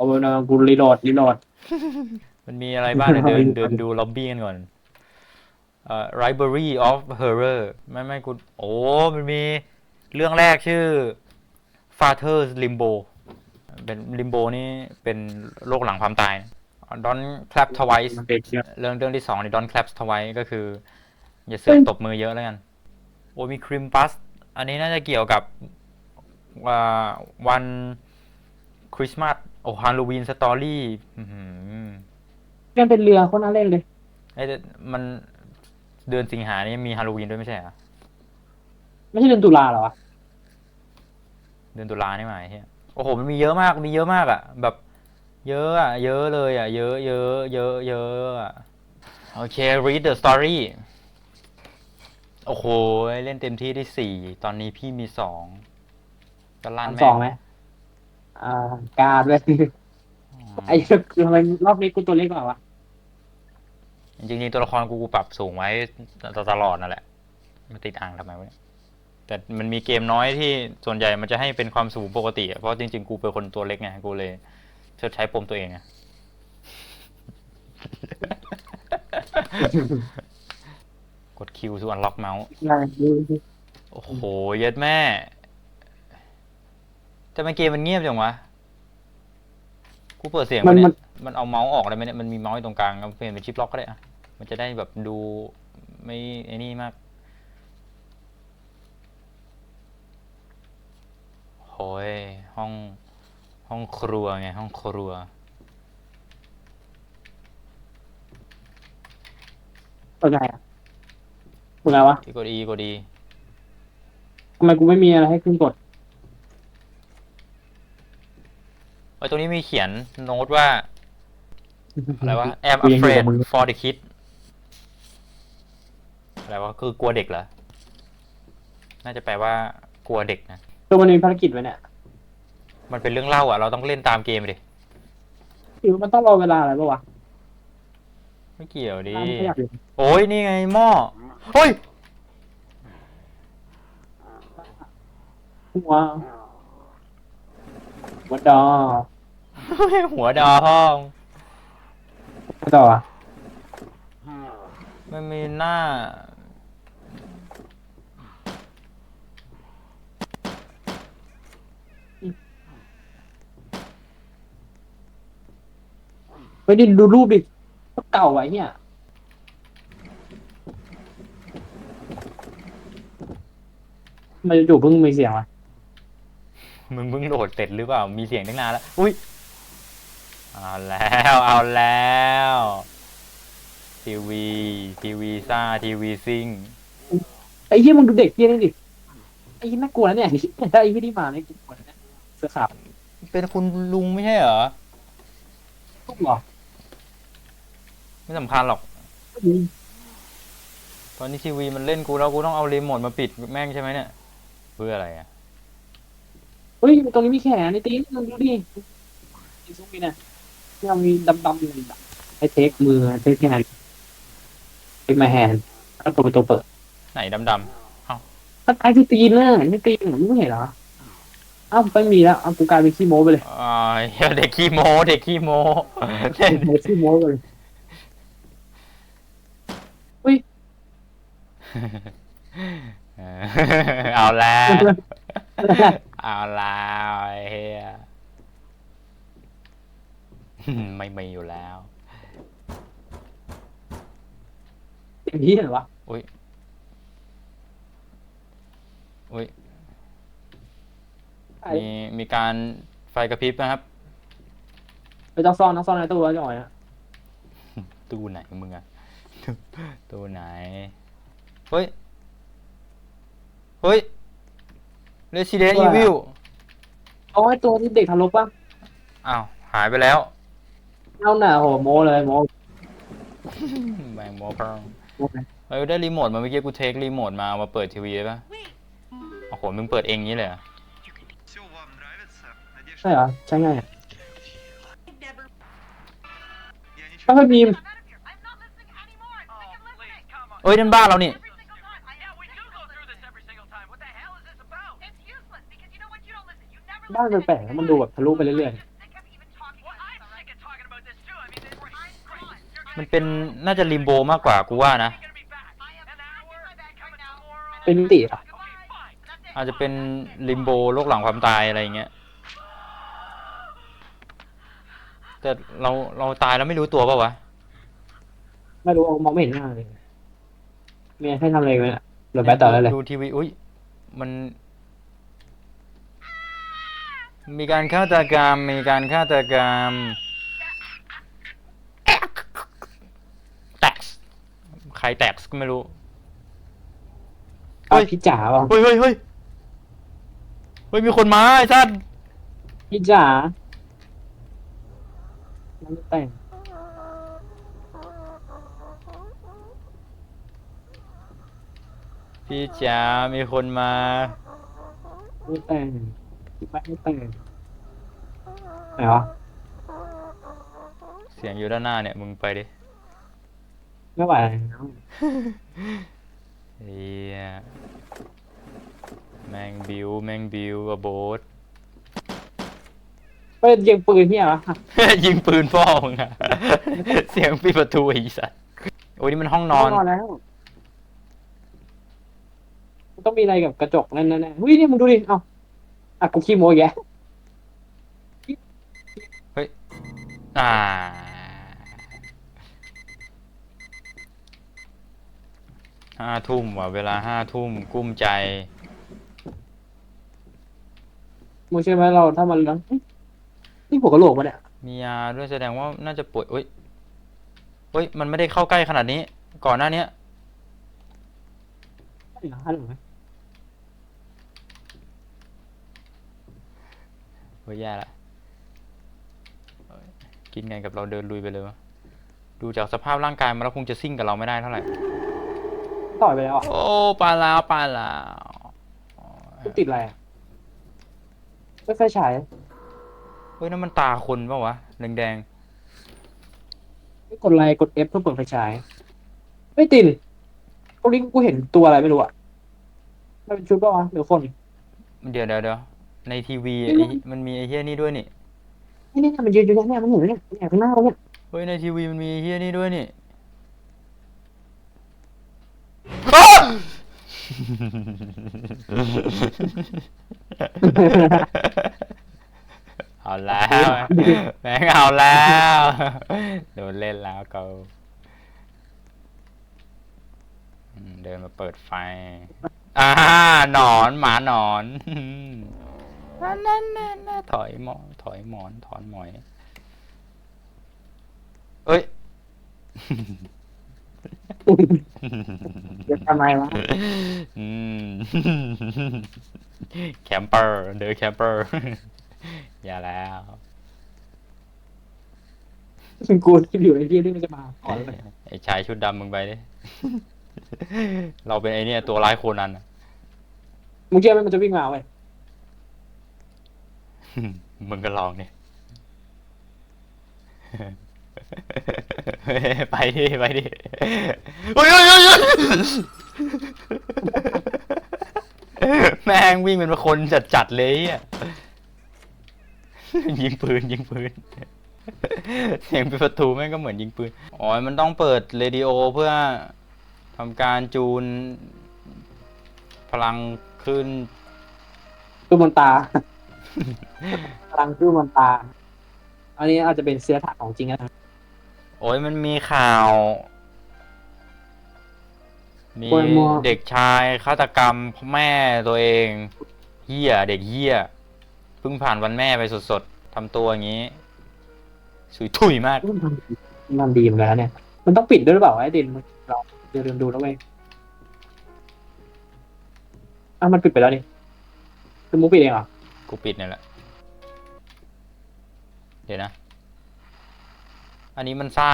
เอาเนะกูรีโหลดรีโหลด มันมีอะไรบ้างเนี่ยเดินเดินดูล็อบบี้กันก่อนเอ่อ Library of Horror ไม่ไม่กูโอ้มันมีเรื่องแรกชื่อ Father's Limbo เป็น Limbo นี่เป็นโรคหลังความตาย Don't clap twice มันเป็นเชื้อเรื่องเรื่องที่สองนี่ Don't clap twice ก็คือ อย่าเสือกตบมือเยอะแล้วกัน โอ้มีครีมปัส อันนี้น่าจะเกี่ยวกับวันคริสต์มาส โอ้ฮาโลวีนสตอรี่มันเป็นเรือคนน่าเล่นเลยไอ้ยแต่มันเดือนสิงหานี่มีฮาโลวีนด้วยไม่ใช่เหรอไม่ใช่เดือนตุลาเหรอวะเดือนตุลานี่หมายเฮียโอ้โหมันมีเยอะมากมีเยอะมากอะ่ะ แบบ เยอะอะ่ะ เยอะเลยอะ่ะ เยอะเยอะเยอะเยอะอะโอเค read the story โอ้โห เล่นเต็มที่ได้สี่ ตอนนี้พี่มีสองก็ลั่นอันแม่สองไหม อ่ากาด้วยไอ้คือทำไมรอบนี้กูตัวเล็กกว่าวะจริงๆตัวละครกูกูปรับสูงไว้ตลอดนั่นแหละมาติดอ่างทำไมวะเนี่ยแต่มันมีเกมน้อยที่ส่วนใหญ่มันจะให้เป็นความสูงปกติอะเพราะจริงๆ กูเป็นคนตัวเล็กไงกูเลยเชิดใช้ปมตัวเองไงกดคิวสู่อันล็อกเมาส์งานดูดิโอ้โห เย็ดแม่ ทำไมเกมมันเงียบจังวะ กูเปิดเสียงมัมานเนี่มันยมันเอาเมาส์ออกได้ไหมเนี่ย มันมีเมาส์อยู่ตรงกลางเอาเปลี่ยนเป็นชิปล็อกก็ได้อะมันจะได้แบบดูไม่ไอ้นี่มากโอ้ยห้องห้องครัวไงห้องครัว เป็นไงอะเป็นไงวะที่กด E กด E ทำไมกูไม่มีอะไรให้ขึ้นกด เอ้ยตรงนี้มีเขียนโน้ตว่า อะไรวะ am กูยังอยู่ afraid กับมึง for the kid อะไรวะ คือกลัวเด็กเหรอ น่าจะแปลว่ากลัวเด็กนะ ตัวมันมีภารกิจไว้เนี่ยมันเป็นเรื่องเล่าอะ เราต้องเล่นตามเกมดิคือมันต้องรอเวลาอะไรปะวะไม่เกี่ยวดิน้ำไม่อยากอยู่โอ้ยนี่ไงหม้อเฮ้ย หัวหัวดอ หัวดอห้องหัวดออะมันมีหน้าไม่ได้ดูรูปดิก็เก่าไว้เนี่ยทำไมันจู่ๆเพิ่งมีเสียงวะมึงเพิ่งโหลดเสร็จหรือเปล่า มีเสียงตั้งนานแล้ว อุ้ย เอาแล้วเอาแล้วทีวีทีวีซ่าทีวีซิงไอ้ยี่มึงดูเด็กยี่นี่ดิไอ้ยี่น่ากลัวนะเนี่ยถ้าไอ้ยี่นี่มาเนี่ยกูกลัวนะเนี่ยเสื้อขาวเป็นคุณลุงไม่ใช่เหรอทุกหรอไม่สำคัญหรอกตอนนี้ทีวีมันเล่นกูแล้วกูต้องเอารีโมทมาปิดแม่งใช่ไหมเนี่ยเพื่ออะไรอะเฮ้ยตรงนี้มีแขนไอ้ตีนมึงดูดิไอ้ซุ้มนี่นะ ที่มันมีดำๆอยู่อะไอ้เทคมือเทคแฮนด์เทคมาแฮนด์แล้วตัวเป็นตัวเปิดไหนดำถ้าไอ้ที่ตีนน่ะไม่ตีนมึงไม่เห็นเหรออ้าวไม่มีแล้วอ้าวกูกลายเป็นขี้โม้ไปเลยๆอ่าเหี้ยเด็กขี้โมเด็กขี้โมเล่นโม้ขี้โม้ไปเลยเออเอาแล้ว เอาแล้วไอ้เฮีย ไม่มีอยู่แล้วอย่างนี้เหรอวะอุ้ยอุ้ยไอ้มีมีการไฟกระพริบนะครับไปต้องซ่อนต้องซ่อนในตู้ไว้ก่อนนะตู้ไหนมึงอะตู้ไหน เฮ้ย เฮ้ย Resident Evil เอาไอ้ตัวที่เด็กทารกป่ะอ้าว หายไปแล้ว เอาหน่าโหโมเลยโมแบงโมพรังเฮ้ยได้รีโมทมาเมื่อกี้กูเทครีโมทมามาเปิดทีวีป่ะโอ้โหมึงเปิดเองนี้เลยเหรใช่เหรอใช่ไงถ้าเป็นมีมเอ้ยนั่นบ้านเรานี่บ้านมันแปลกมันดูแบบทะลุไปเรื่อยๆ มันเป็นน่าจะริมโบมากกว่ากูว่านะ Gonna be back. An hour. Coming tomorrow. เป็นมิติเหรอะ Okay, fine. อาจจะเป็นริมโบโลกหลังความตายอะไรอย่างเงี้ย แต่เราเราตายแล้วไม่รู้ตัวเปล่าวะ ไม่รู้มองไม่เห็นหน้าเลยเมียให้ทำอะไรไหมล่ะเดี๋ยวไปต่อได้เลย ดูทีวี อุ้ย มัน มีการฆาตกรรม มีการฆาตกรรมแตกส์ ใครแตกส์ก็ไม่รู้ เอาพี่จ๋าเปล่ะเฮ้ยเฮ้ยเฮ้ยเฮ้ยมีคนมาไอ้สัสพี่จ๋าน้ำแต่งพี่จ๋ามีคนมาไม่แต่งไม่ให้แต่งไหนวะ เสียงอยู่ด้านหน้าเนี่ยมึงไปดิ ไม่ไหวแล้วเฮียแมงบิวแมงบิวอะโบส ไปยิงปืนเนี่ยวะยิงปืนพ่อมึงอะ เสียงปิดประตูไอ้สัสโอ้ยนี่มันห้องนอนนอนแล้วมันต้องมีอะไรกับกระจกนั่นแน่ๆเฮ้ยนี่มึงดูดิ เอ้าอะกูขี้โมยแกะอ่า ห้าทุ่มว่ะเวลาห้าทุ่มกุ้มใจ มึงเชื่อไหมเราถ้ามันแล้วเฮ้ยนี่หัวกะโหลกปะเนี่ยมียาด้วยแสดงว่าน่าจะป่วยเอ้ยเฮ้ย มันไม่ได้เข้าใกล้ขนาดนี้ ก่อนหน้าเนี้ยใช่เหรอฮัลโหลเฮ้ยแย่ละเฮ้ยกินไงกับเราเดินลุยไปเลยวะดูจากสภาพร่างกายมันแล้วคงจะซิ่งกับเราไม่ได้เท่าไหร่ ต่อยไปแล้วอะโอ้ปลาแล้วปลาแล้วกูติดอะไรอะไม่ไฟฉายเฮ้ยนั่นมันตาคนเปล่าวะแดงไม่กดไลค์กด F เพื่อเปิดไฟฉาย ไม่ติดตรงนี้กูเห็นตัวอะไรไม่รู้อะมันเป็นชุดป่าวะหรือคนๆเดี๋ยวเดี๋ยวเดี๋ยวในทีวีไม่ไอ้รู้มันมีไอ้เฮียนี่ด้วยนี่นี่นี่มันยืนอยู่เนี่ยมันเห็นเนี่ยเนี่ยข้างหน้าเราเนี่ยเฮ้ยในทีวีมันมีไอ้เฮียนี่ด้วยนี่ เอาแล้วแม่งเอาแล้วโดนเล่นแล้วเกาเดินมาเปิดไฟอ่าหนอนหมาหนอนนั่นนั่นนั่นนั่นถอยหมอนถอยหมอนถอนหมอยเอ้ย จะทำไมวะอืมแคมเปอร์เดอแคมเปอร์ อย่าแล้วกูคิดอยู่ไอ้ที่นี่มันจะมาก่อนเลยไอ้ชายชุดดำมึงไปดิ เราเป็นไอ้เนี่ยตัวร้ายโคนันอะมึงเชื่อไหมมันจะวิ่งมาเว้ยมึงก็ลองเนี่ย ไปดิ ไปดิ โอ้ย โอ้ยโอ้ยโอ้ยแม่งวิ่งเป็นคนจัดจัดๆเลยอะ ยิงปืนยิงปืนเสียงปิดประตูแม่งก็เหมือนยิงปืน อ๋อ มันต้องเปิดเรดิโอเพื่อทำการจูน พลังขึ้นคือมันตา พลังคือมันตา อันนี้อาจจะเป็นเสื้อถักของจริงนะโอ้ยมันมีข่าว มีโอ้ยมัว เด็กชายฆาตกรรมแม่ตัวเองเฮียเด็กเฮียเพิ่งผ่านวันแม่ไปสดๆทำตัวอย่างนี้สุยถุยมาก มันทำมันดีเหมือนกันนะเนี่ย มันต้องปิดด้วยหรือเปล่าวะไอ้ดินมันเราเดี๋ยวลืมดูแล้วเว้ยอ้าวมันปิดไปแล้วนี่คือมุกปิดเองเหรอกูปิดนี่แหละ เดี๋ยวนะ อันนี้มันซ่า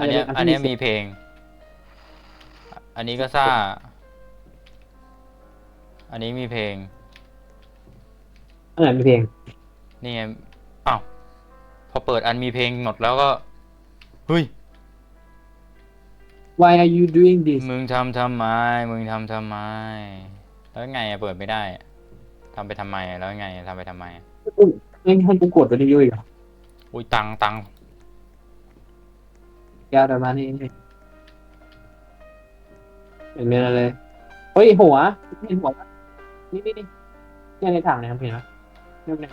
อันเนี้ยอันเนี้ยมีเพลง อันนี้ก็ซ่า อันนี้มีเพลง อันไหนมีเพลง นี่ไงอ้าวพอเปิดอันมีเพลงหมดแล้วก็เฮ้ย Why are you doing this มึงทำทำไม มึงทำทำไม แล้วไงอะเปิดไม่ได้อะทำไปทำไมอะแล้วไงอะทำไปทำไมอะงั้นให้กูกดไปเรื่อยๆเหรออุ้ยตังตัง ยาวเดี๋ยวมานี่เห็นไหมอะไรเลยเฮ้ยหัวเห็นหัวปะนี่นี่นี่เนี่ยในถังเนี่ยครับเห็นไหมเนี่ยเนี่ย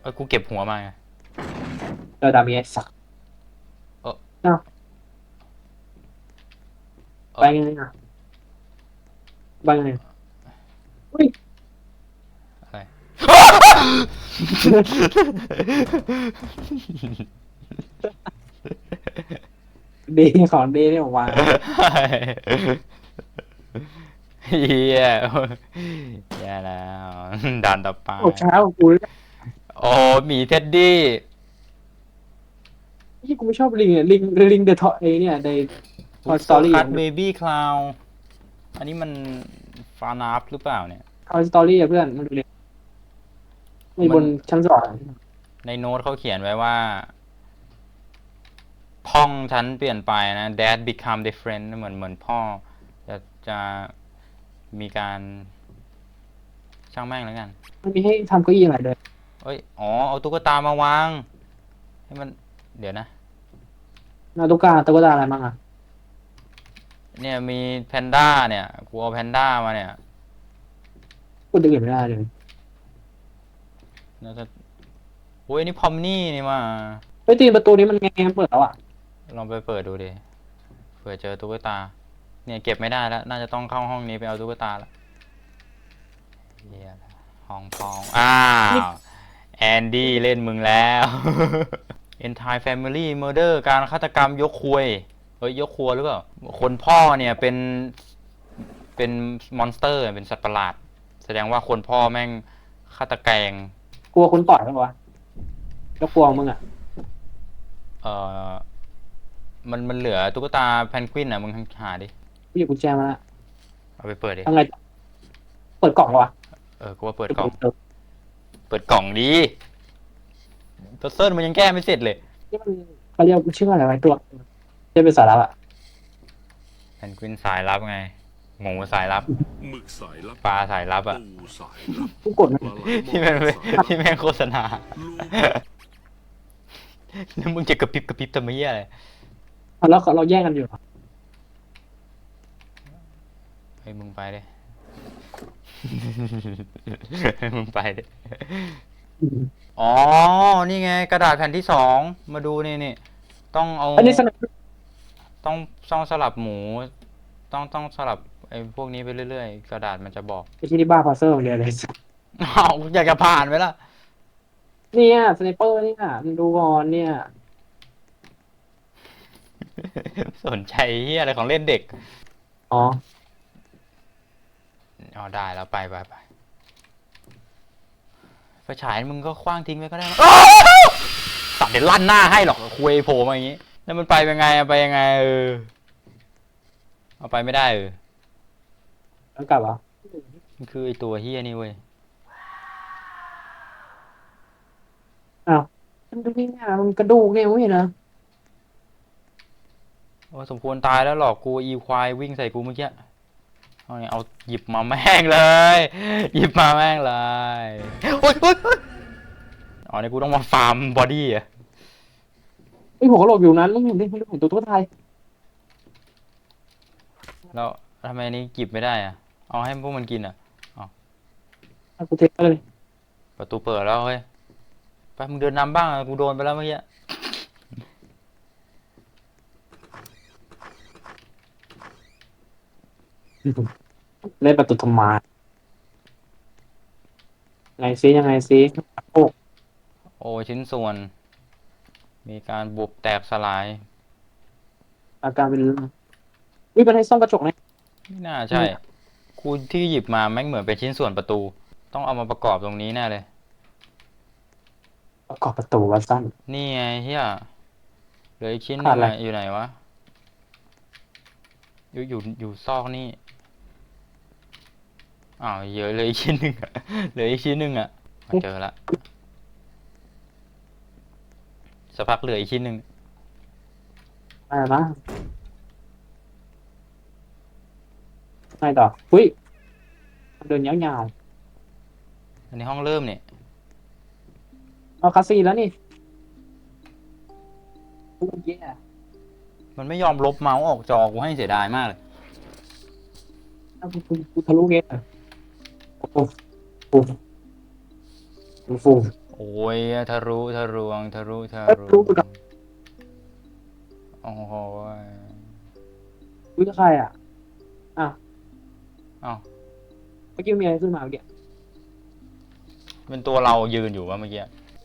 เออกูเก็บหัวมาไงเจอดามีไอ้สักเออเอ้าเออไปไงอะไปไงอะไร ดีของดีเนี่ยว่าเฮียแย่แล้วด่านต่อไปโอ้เช้ากูเลยโอ้หมีเท็ดดี้ที่กูไม่ชอบลิงอะลิงลิงเดอะทอเอเนี่ยใน Toy Story คัตเบบี้คลาวอันนี้มันฟานาฟหรือเปล่าเนี่ยทอยสตอรี่อะเพื่อนมันดูเลย มีบนชั้นสองในโน้ตเขาเขียนไว้ว่า พ่องฉันเปลี่ยนไปนะ dad become different เหมือนเหมือนพ่อ จะจะมีการช่างแม่งแล้วกัน มันมีให้ทำเก้าอี้อะไรเลยเอ้ย อ๋อ เอาตุ๊กตามาวาง ให้มัน เดี๋ยวนะ นาตุกาตุ๊กตาอะไรบ้างอะเนี่ยมีแพนด้าเนี่ย กูเอาแพนด้ามาเนี่ย กูดึงอื่นไม่ได้เลย น่าจะโอ้ยอันนี่พอมนี่นี่มาเฮ้ยตีนประตูนี้มันไงมันเปิดแล้วอะลองไปเปิดดูดิเผื่อเจอตุ๊กตา เนี่ยเก็บไม่ได้แล้ว น่าจะต้องเข้าห้องนี้ไปเอาตุ๊กตาละเหี้ยละห้องพองอ้าวแอนดี้เล่นมึงแล้ว Entire Family Murder การฆาตกรรมยกครัวยเฮ้ยยกครัวหรือเปล่าคนพ่อเนี่ยเป็นเป็นมอนสเตอร์เป็นสัตว์ประหลาด แสดงว่าคนพ่อแม่งฆาตแกง กลัวคนต่อยไหมวะก็กลัวมึงอะ เอ่อมันมันเหลือตุ๊กตาแพนกวินอะมึงหาดิกูหยิบกุญแจมาแล้วเอาไปเปิดดิทำไงเปิดกล่องวะเออกูว่าเปิดกล่อง เปิดกล่องดีตัวเซิร์นมันยังแก้ไม่เสร็จเลยนี่มันเขาเรียกมันชื่ออะไรวะตัวจะเป็นสาระอะแพนกวินสายลับไง หมูสายลับ หมึกสายลับปลาสายลับอะปูสายลับกูกดมันปลาไหลที่แม่งมอสายลับที่แม่งโฆษณาลูกแล้วมึงจะกระพริบกระพริบทำไมเหี้ยอะไรแล้วเราแยกกันอยู่เฮ้ยมึงไปดิมึงไปดิอ๋อ นี่ไง กระดาษแผ่นที่สอง มาดูนี่นี่ ต้องเอา อันนี้สนุกต้องต้องสลับหมู ต้องต้องสลับไอ้พวกนี้ไปเรื่อยๆ กระดาษมันจะบอกไปที่ที่บ้าพาเซอร์เรียนเลยอ้าวอยากจะผ่านไหมล่ะเนี่ยสไนเปอร์เนี่ยมึงดูก่อนเนี่ย สนใจเฮียอะไรของเล่นเด็กอ๋ออ๋อได้แล้วไปไปไปไฟฉายมึงก็คว้างทิ้งไปก็ได้นะอ้าวสัตว์เดี๋ยวลั่นหน้าให้หรอกคุยโผล่มาอย่างงี้ แล้วมันไปเป็นไงอะไปยังไงเออเอาไปไม่ได้เออ แล้วกลับเหรอมันคือไอตัวเฮียนี่เว้ย อ้าวมันดูนี่เนี่ยมันกระดูกเนี่ยไม่เห็นเหรอโอ้สมควรตายแล้วหรอกกูอีควายวิ่งใส่กูเมื่อกี้ เอาเนี่ยเอาหยิบมาแม่งเลย หยิบมาแม่งเลยโอ๊ยโอ๊ยโอ๊ยอ๋อเนี่ยกูต้องมาฟาร์มบอดี้อะไอ้ยหัวกะโหลกอยู่นั้นมึงเห็นดิมึงเห็นตัวตัวไทยแล้วทำไมอันนี้หยิบไม่ได้อะ เอาให้พวกมันกินอะอะกูเทไปเลยประตูเปิดแล้วเฮ้ยไปมึงเดินนำบ้างอะกูโดนไปแล้วเมื่อกี้เล่นประตูธรรมาไงซิยังไงซิโอ้โอ้ชิ้นส่วน มีการบุบแตกสลาย อาการเป็นวิมันให้ซ่อมกระจกนะไม่น่าใช่ กูที่หยิบมาแม่งเหมือนเป็นชิ้นส่วนประตู ต้องเอามาประกอบตรงนี้แน่เลย ประกอบประตูวัดสั้น นี่ไงเฮียเหลืออีกชิ้นหนึขาดงอะไร อะอยู่ไหนวะ อยู่อยู่อยู่ซอกนี่ อ้าวเยอะเลยอีกชิ้นหนึ่งอะ เหลืออีกชิ้นหนึ่งอะมาเจอละสักพักเหลืออีกชิ้นหนึ่ง อะไรนะ ไงต่ออุ้ยมันเดินยาวอันนี้ห้องเริ่มเนี่ย ๆเอาคาซีนแล้วนี่กูแย่มันไม่ยอมลบเมาส์ออกจอกูให้เสียดายมากเลยเอากูกูกูทะลุเงี้ยฟูฟูฟูฟูโอ้ยทะรุทะรวงทะรุทะเอ้ยรุรู้ไปก่อนโอ้โหกูจะใครอะอ้าว อ้าวเมื่อกี้มีอะไรขึ้นมาเมื่อกี้เป็นตัวเรายืนอยู่ว่าเมื่อกี้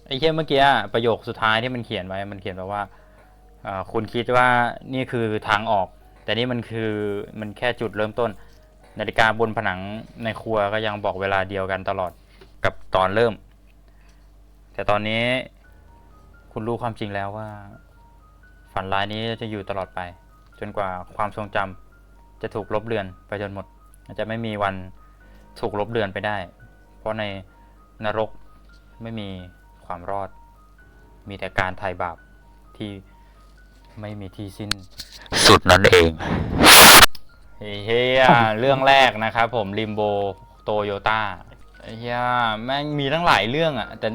ไอ้แค่เมื่อกี้ประโยคสุดท้ายที่มันเขียนไว้ มันเขียนไว้ว่าอ่าคุณคิดว่านี่คือทางออก แต่นี่มันคือมันแค่จุดเริ่มต้น นาฬิกาบนผนังในครัวก็ยังบอกเวลาเดียวกันตลอดกับตอนเริ่ม แต่ตอนนี้คุณรู้ความจริงแล้วว่า ฝันร้ายนี้จะอยู่ตลอดไป จนกว่าความทรงจำจะถูกลบเลือนไปจนหมด จะไม่มีวันถูกลบเลือนไปได้ เพราะในนรกไม่มีความรอด มีแต่การไถ่บาปที่ไม่มีที่สิ้นสุดนั่นเองเฮียเรื่องแรกนะครับผมริมโบโตโยต้าเฮียแม่งมีทั้งหลายเรื่องอะ่ะแต่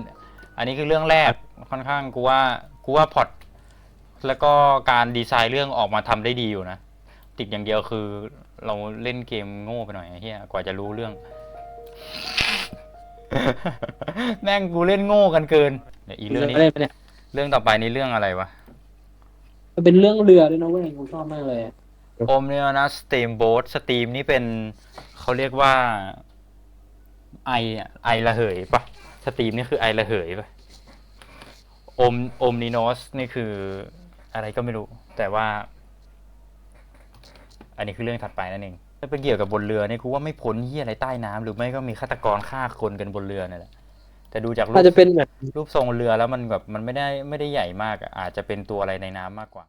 อันนี้คือเรื่องแรกค่อนข้างกูว่ากูว่าพล็อตแล้วก็การดีไซน์เรื่องออกมาทำได้ดีอยู่นะ ติดอย่างเดียวคือ เราเล่นเกมโง่ไปหน่อยไอ้เฮียกว่าจะรู้เรื่อง แม่งกูเล่นโง่กันเกินเดี๋ยวอีเรื่องนี้อะไรไปเนี่ยเรื่องต่อไปนี่เรื่องอะไรวะ มันเป็นเรื่องเรือด้วยนะเว้ยกูชอบมากเลยโอมเนี่ยนะสต e มโบ๊ทสต e มนี่เป็นเขาเรียกว่า ไออะไอระเหยปะสต e มนี่คือไอระเหยปะโอมโอมนิโนสนี่คืออะไรก็ไม่รู้ แต่ว่า อันนี้คือเรื่องถัดไปนั่นเองถ้าเป็นเกี่ยวกับบนเรือนี่กูว่าไม่พ้นที่อะไรใต้น้ำหรือไม่ก็มีฆาตกรฆ่าคนกันบนเรือนี่แหละแต่ดูจากรูอาจปจะเป็นแบบรูปทรงเรือแล้วมันแบบมันไม่ได้ไม่ได้ใหญ่มากอะอาจจะเป็นตัวอะไรในน้ำมากกว่า